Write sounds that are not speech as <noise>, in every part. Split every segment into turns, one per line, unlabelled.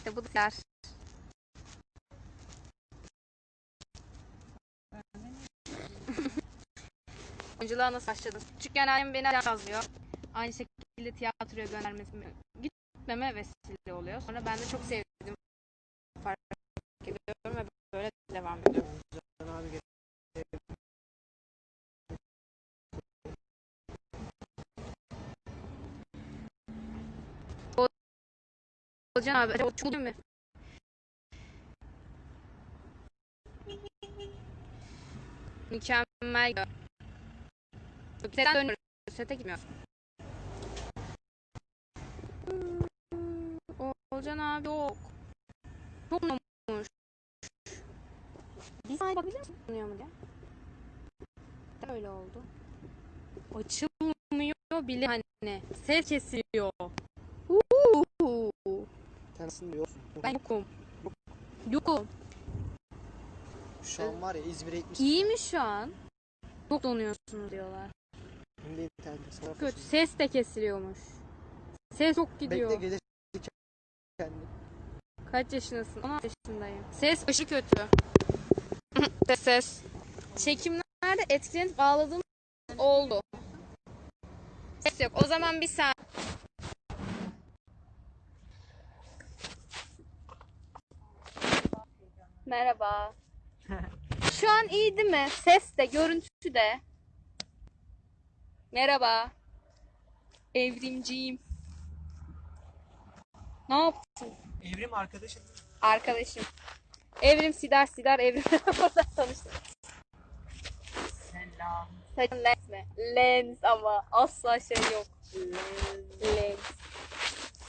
İşte bu ders. <laughs> Oyunculuğa nasıl başladın? Küçükken annem beni yazıyor. Aynı şekilde tiyatroya göndermesi gitmeme vesile oluyor. Sonra ben de çok sevdim. Fark ediyorum ve böyle devam ediyorum. Olcan abi, çok değil mi? Mükemmel. Setten dönüyoruz. Sete gitmiyoruz. Olcan abi yok. Çok olmuş. Bir saniye bakabilir misin? Oluyor mu diye. Öyle oldu. Açılmıyor bile hani. Ses kesiliyor.
Aslında yoksun.
Ben yokum. Yokum.
Şu an var ya İzmir'e gitmiş.
İyi mi şu an? Çok donuyorsunuz diyorlar.
İnternet. Sana
Kötü. Ses de kesiliyormuş. Ses çok gidiyor.
Bekle gelir kendi.
Kaç yaşındasın? 16 yaşındayım. Ses aşırı kötü. ses <laughs> ses. Çekimlerde etkilenip ağladığım oldu. Ses yok. O zaman bir sen. Merhaba. <laughs> Şu an iyi değil mi? Ses de, görüntü de. Merhaba. Evrimciyim. Ne yaptın?
Evrim arkadaşım.
Arkadaşım. Evrim Sidar Sidar Evrim <laughs> burada tanıştık.
Selam.
Saçın lens mi? Lens ama asla şey yok. Lens.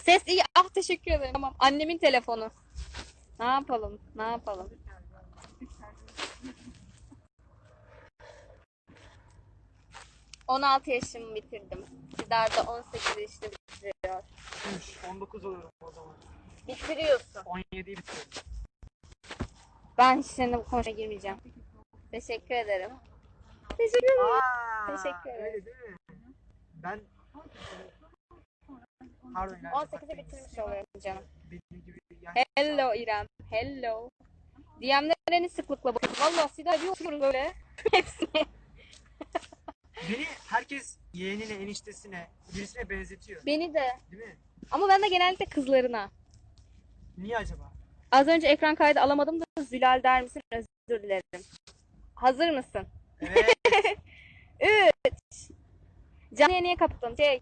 Ses iyi. Ah teşekkür ederim. Tamam. Annemin telefonu. Ne yapalım? Ne yapalım? ...16 yaşımı bitirdim. Sidar da 18 yaşını bitiriyor.
19 olurum o zaman.
Bitiriyorsun.
17'yi bitiriyorum.
Ben seninle bu konuşmaya girmeyeceğim. Teşekkür ederim. Teşekkür ederim.
Aa,
Teşekkür ederim.
Öyle değil mi? Ben Pardon İlayda,
18'e
bak benim-
bitirmiş oluyorum canım. Hello İrem. Hello. DM'lere ne sıklıkla bakıyorsun? Valla Sidar bir okuyorum böyle. <laughs> Hepsini.
Beni herkes yeğenine, eniştesine, birisine benzetiyor.
Beni de.
Değil mi?
Ama ben de genellikle kızlarına.
Niye acaba?
Az önce ekran kaydı alamadım da Zülal der misin? Özür dilerim. Hazır mısın?
Evet. <laughs>
3. Canlıya niye kapattın? Şey,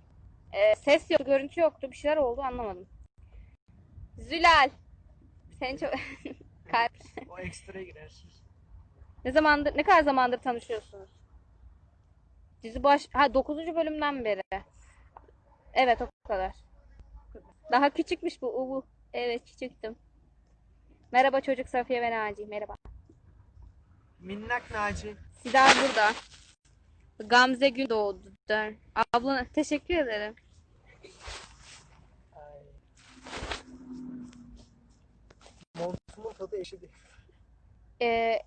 e, ses yok, görüntü yoktu. Bir şeyler oldu anlamadım. Zülal. Seni çok... <laughs> Kalp.
o ekstraya girer.
Ne zamandır, ne kadar zamandır tanışıyorsunuz? Dizi baş, ha 9. bölümden beri. Evet o kadar. Daha küçükmüş bu Uvu. Evet küçüktüm. Merhaba çocuk Safiye ve Naci. Merhaba.
Minnak Naci.
Sidar burada. Gamze gün doğdu. Der. Abla teşekkür ederim.
deixa, deixa.
É,